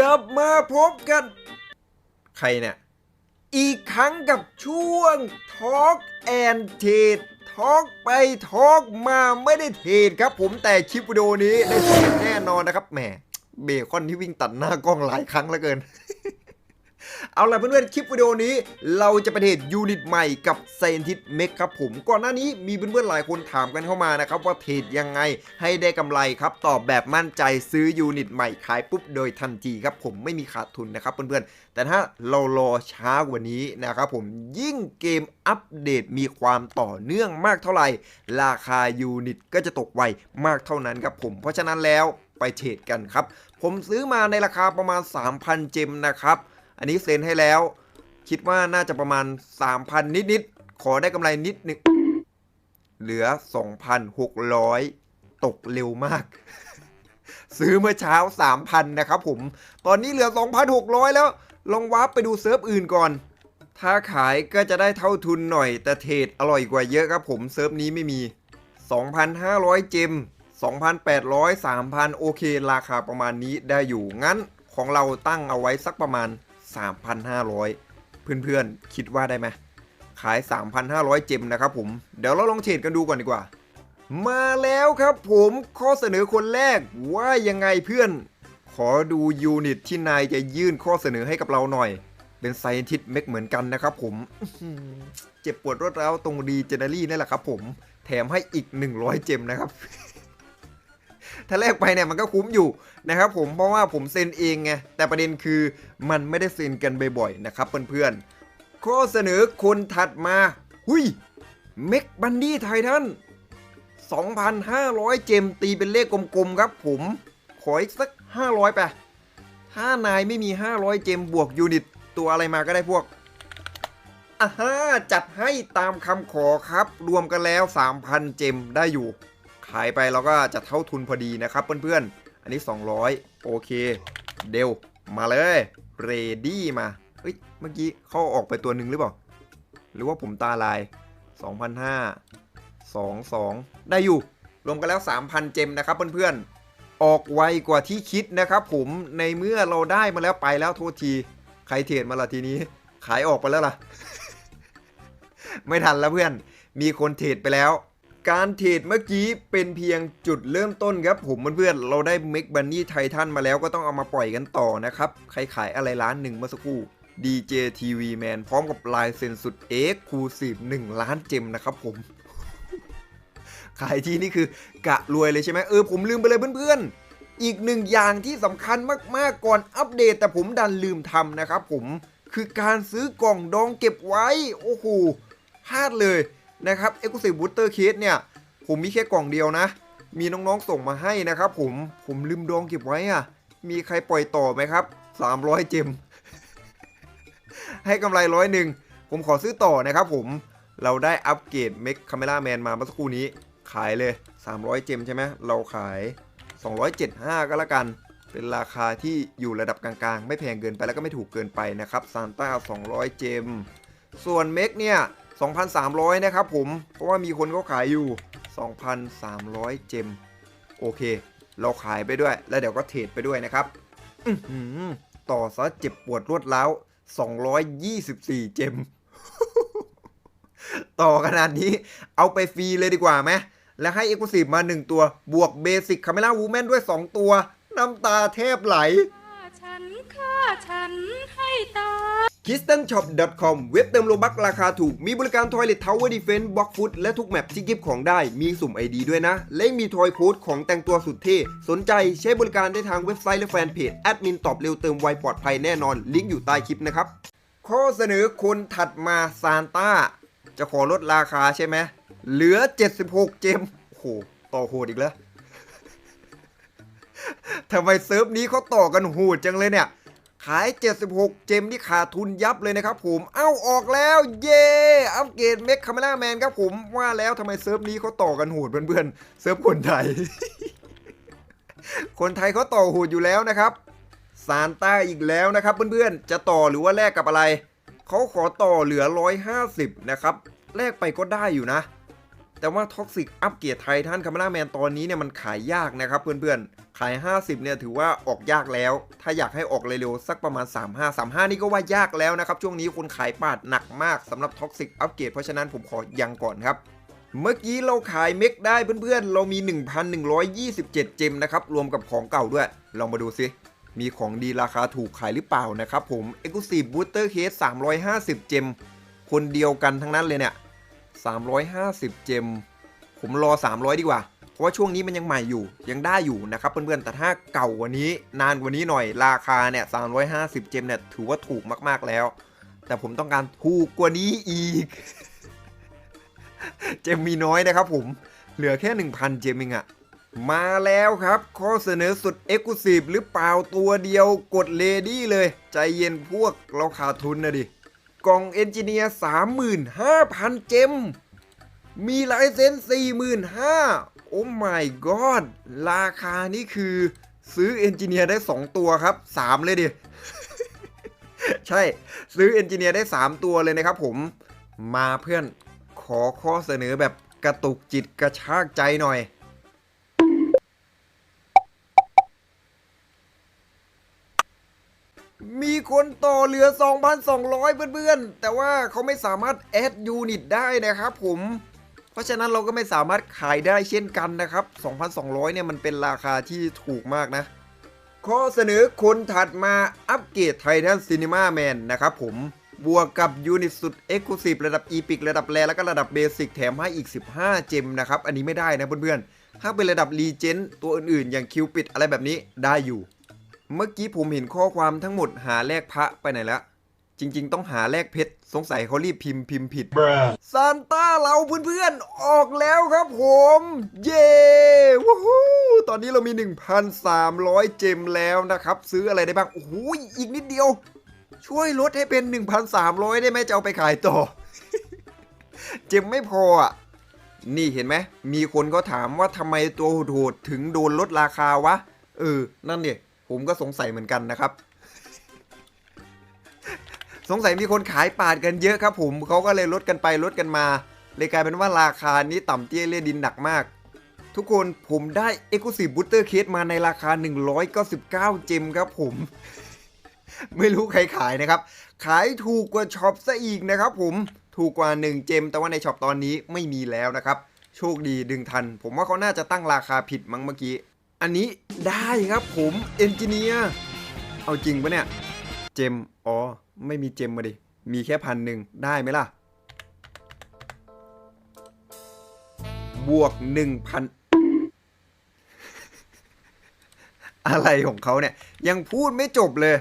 กลับมาพบกัน ใครเนี่ย อีกครั้งกับช่วง Talk and t r a d e ทอกไปทอกมาไม่ได้เทรดครับผมแต่คลิปวิดีโอนี้ได้เทรดแน่นอนนะครับแหมเบคอนที่วิ่งตัดหน้ากล้องหลายครั้งแล้วเกิน เอาล่ะเพื่อนๆ คลิปวิดีโอนี้ เราจะไปเทรดยูนิตใหม่กับไซนทิ m เมกครับผม ก่อนหน้านี้มีเพื่อนๆ หลายคนถามกันเข้ามานะครับ ว่าเทรดยังไงให้ได้กำไรครับ ตอบแบบมั่นใจซื้อยูนิตใหม่ขายปุ๊บโดยทันทีครับผมไม่มีขาดทุนนะครับเพื่อนๆ แต่ถ้าเรารอช้ากว่านี้นะครับผมยิ่งเกมอัปเดตมีความต่อเนื่องมากเท่าไหร่ ราคายูนิตก็จะตกไวมากเท่านั้นครับผม เพราะฉะนั้นแล้วไปเทรดกันครับ ผมซื้อมาในราคาประมาณ 3,000 เจมนะครับ อันนี้เซ็นให้แล้ว คิดว่าน่าจะประมาณ 3,000 นิดๆ ขอได้กำไรนิดนึง เหลือ 2,600 ตกเร็วมาก ซื้อเมื่อเช้า 3,000 นะครับผม ตอนนี้เหลือ 2,600 แล้ว ลองวาร์ปไปดูเซิร์ฟอื่นก่อน ถ้าขายก็จะได้เท่าทุนหน่อย แต่เทรดอร่อยกว่าเยอะครับผม เซิร์ฟนี้ไม่มี 2,500 เจม2,800 3,000 โอเค ราคาประมาณนี้ได้อยู่ งั้นของเราตั้งเอาไว้สักประมาณ 3,500 เพื่อนๆ คิดว่าได้ไหมขาย 3,500 เจมนะครับผม เดี๋ยวเราลองเทรดกันดูก่อนดีกว่า มาแล้วครับผมข้อเสนอคนแรกว่ายังไงเพื่อน ขอดูยูนิตที่นายจะยื่นข้อเสนอให้กับเราหน่อย เป็นไซนทิสเมกเหมือนกันนะครับผม เจ็บปวดรวดร้าวตรงดีเจเนอรี่นี่แหละครับผม แถมให้อีก 100 เจมนะครับ ถ้าแลกไปเนี่ยมันก็คุ้มอยู่นะครับผมเพราะว่าผมเซ็นเองไงแต่ประเด็นคือมันไม่ได้เซ็นกันบ่อยๆนะครับเพื่อนๆข้อเสนอคนถัดมาหุยเมกบันดี้ไททัน2,500 เจมตีเป็นเลขกลมๆครับผมขออีกสัก 500ไปถ้านายไม่มี 500 เจมบวกยูนิต ตัวอะไรมาก็ได้พวกอ่าฮะจัดให้ตามคำขอครับ รวมกันแล้ว 3,000 เจมได้อยู่ ขายไปเราก็จะเท่าทุนพอดีนะครับเพื่อนๆ อันนี้ 200 โอเค เดวมาเลยเรดี้มา เฮ้ย เมื่อกี้เข้าออกไปตัวหนึ่งหรือเปล่า หรือว่าผมตาลาย 2,500 22 ได้อยู่ รวมกันแล้ว 3,000 เจมนะครับเพื่อนๆ ออกไวกว่าที่คิดนะครับผม ในเมื่อเราได้มาแล้วไปแล้วโทษที ใครเทรดมาละทีนี้ ขายออกไปแล้วล่ะ ไม่ทันแล้วเพื่อน มีคนเทรดไปแล้ว การเทรดเมื่อกี้เป็นเพียงจุดเริ่มต้นครับผมเพื่อนๆเราได้เมกบันนี่ไททันมาแล้วก็ต้องเอามาปล่อยกันต่อนะครับ ใครขายอะไรล้านหนึ่งเมื่อสักครู่ DJ TV Man พร้อมกับลายเซ็นสุด X คูสี1ล้านเจมนะครับผม ขายที่นี่คือกะรวยเลยใช่ไหมเออผมลืมไปเลยเพื่อนๆ อีกหนึ่งอย่างที่สำคัญมากๆก่อนอัปเดต แต่ผมดันลืมทำนะครับผมคือการซื้อกล่องดองเก็บไว้ โอ้โหพลาดเลย นะครับ e x c l u s i v e Booster Case เนี่ย ผมมีแค่กล่องเดียวนะ มีน้องๆส่งมาให้นะครับผมผมลืมดองเก็บไว้อะ มีใครปล่อยต่อไหมครับ 300 เจม ให้กำไรร้อยหนึ่งผมขอซื้อต่อนะครับผมเราได้อัปเกรดเม c คาเม r ่าแมนมาเมื่อสักครู่นี้ ขายเลย 300 เจมใช่ไหมเราขาย 275 ก็แล้วกัน เป็นราคาที่อยู่ระดับกลางๆ ไม่แพงเกินไปแล้วก็ไม่ถูกเกินไปนะครับซานต้า200 เจม ส่วนเมกเนี่ย 2,300 นะครับผม เพราะว่ามีคนเขาขายอยู่ 2,300 เจม โอเค เราขายไปด้วย แล้วเดี๋ยวก็เทรดไปด้วยนะครับ ต่อซะเจ็บปวดรวดร้าว 224 เจม ต่อขนาดนี้ เอาไปฟรีเลยดีกว่าไหม และให้เอ็กซ์คลูซีฟมา 1 ตัว บวกเบสิกคาเมล่าวูแมนด้วย 2 ตัว น้ำตาแทบไหลฉันฆ่าฉันให้ตาย k i s t a n s h o p c o m เว็บเติมโลบักราคาถูก มีบริการ Toilet Tower Defense Box Food และทุกแมปที่กิฟของได้ มีสุ่ม ID ด้วยนะ และมีทอยโค้ดของแต่งตัวสุดเท่ สนใจใช้บริการได้ทางเว็บไซต์และแฟนเพจ แอดมินตอบเร็วเติมไวปลอดภัยแน่นอน ลิงก์อยู่ใต้คลิปนะครับ ข้อเสนอคนถัดมาซานต้า จะขอลดราคาใช่ไหม เหลือ 76 เจม โอ้โห ต่อโหดอีกแล้วทำไมเซิร์ฟนี้เขาต่อกันโหดจังเลยเนี่ย ขาย 76 เจมที่ขาดทุนยับเลยนะครับผม เอ้าออกแล้ว เย่อัปเกรดเมคคาเมล่าแมนครับผมว่าแล้วทำไมเซิร์ฟนี้เขาต่อกันโหดเพื่อนๆ เซิร์ฟคนไทย คนไทยเขาต่อโหดอยู่แล้วนะครับซานต้าอีกแล้วนะครับเพื่อนๆ จะต่อหรือว่าแลกกับอะไร เขาขอต่อเหลือ 150 นะครับ แลกไปก็ได้อยู่นะ แต่ว่าท็อกซิกอัปเกรดไททันคา m ม r าแมนตอนนี้เนี่ยมันขายยากนะครับเพื่อนๆ ขาย 50เนี่ยถือว่าออกยากแล้ว ถ้าอยากให้ออกเร็วๆสักประมาณ 35 35 นี่ก็ว่ายากแล้วนะครับ ช่วงนี้คนขายปาดหนักมากสำหรับท็อกซิกอัปเกรดเพราะฉะนั้นผมขอยังก่อนครับเมื่อกี้เราขายเมกได้เพื่อนๆ เรามี 1,127 เจมนะครับ รวมกับของเก่าด้วย ลองมาดูซิ มีของดีราคาถูกขายหรือเปล่านะครับผม Exclusive Booster Case 350 เจม คนเดียวกันทั้งนั้นเลยเนี่ย 350 เจม ผมรอ 300 ดีกว่า เพราะว่าช่วงนี้มันยังใหม่อยู่ ยังได้อยู่นะครับเพื่อนๆ แต่ถ้าเก่ากว่านี้ นานกว่านี้หน่อย ราคาเนี่ย 350 เจมเนี่ยถือว่าถูกมากๆแล้ว แต่ผมต้องการถูกกว่านี้อีก เจมมีน้อยนะครับผม เหลือแค่ 1,000 เจมเองอะมาแล้วครับ ข้อเสนอสุด e x c l u s i v e หรือเปล่าตัวเดียวกดเลดี้เลย ใจเย็นพวกเราขาดทุนนะดิ กล่องเอนจิเนียร์35,000 เจม มีลายเซ็น45,000โอ้ my god ราคานี่คือซื้อเอนจิเนียร์ได้ 2 ตัวครับ 3 เลยดิ ใช่ ซื้อเอนจิเนียร์ได้ 3 ตัวเลยนะครับผม มาเพื่อนขอข้อเสนอแบบกระตุกจิตกระชากใจหน่อย มี คนต่อเหลือ 2,200 เพื่อนๆ แต่ว่าเขาไม่สามารถแอดยูนิตได้นะครับผม เพราะฉะนั้นเราก็ไม่สามารถขายได้เช่นกันนะครับ 2,200 เนี่ยมันเป็นราคาที่ถูกมากนะ ข้อเสนอคนถัดมาอัปเกรดไททันซีนีมาแมนนะครับผม บวกกับยูนิตสุด e x c l u s i v e ระดับ Epic ระดับแรแล้วก็ระดับเบสิกแถมให้อีก 15 เจมนะครับ อันนี้ไม่ได้นะเพื่อนๆ ถ้าเป็นระดับรีเจนตัวอื่นๆ อย่างคิวปิดอะไรแบบนี้ได้อยู่ เมื่อกี้ผมเห็นข้อความทั้งหมดหาแลกพระไปไหนแล้วจริง ๆ ต้องหาแลกเพชรสงสัยเขารีบพิมพ์พิมพ์ผิดซานต้าเราเพื่อนๆ ออกแล้วครับผม เย้วู้ฮู้ตอนนี้เรามี 1,300 เจมแล้วนะครับ ซื้ออะไรได้บ้าง โอ้โหอีกนิดเดียว ช่วยลดให้เป็น 1,300 ได้ไหมจะเอาไปขายต่อ เจมไม่พออะนี่เห็นไหมมีคนก็ถามว่าทำไมตัวโหดๆถึงโดนลดราคาวะ เออ นั่นเนี่ย ผมก็สงสัยเหมือนกันนะครับ สงสัยมีคนขายปาดกันเยอะครับ ผมเขาก็เลยลดกันไปลดกันมา เลยกลายเป็นว่าราคานี้ต่ำเตี้ยเลี่ยดินหนักมาก ทุกคนผมได้ e x c l u s i v e Booster Case มาในราคา 199 เจมครับผมไม่รู้ใครขายนะครับ ขายถูกกว่าช็อปซะอีกนะครับผม ถูกกว่า 1 เจม แต่ว่าในช็อปตอนนี้ไม่มีแล้วนะครับ โชคดีดึงทัน ผมว่าเขาน่าจะตั้งราคาผิดมั้งเมื่อกี้ อันนี้ได้ครับผมเอนจิเนียร์เอาจริงปะเนี่ย เจมอ๋อ ไม่มีเจมมาดิ มีแค่พันหนึ่งได้ไหมล่ะ บวกหนึ่งพันอะไรของเขาเนี่ย ยังพูดไม่จบเลย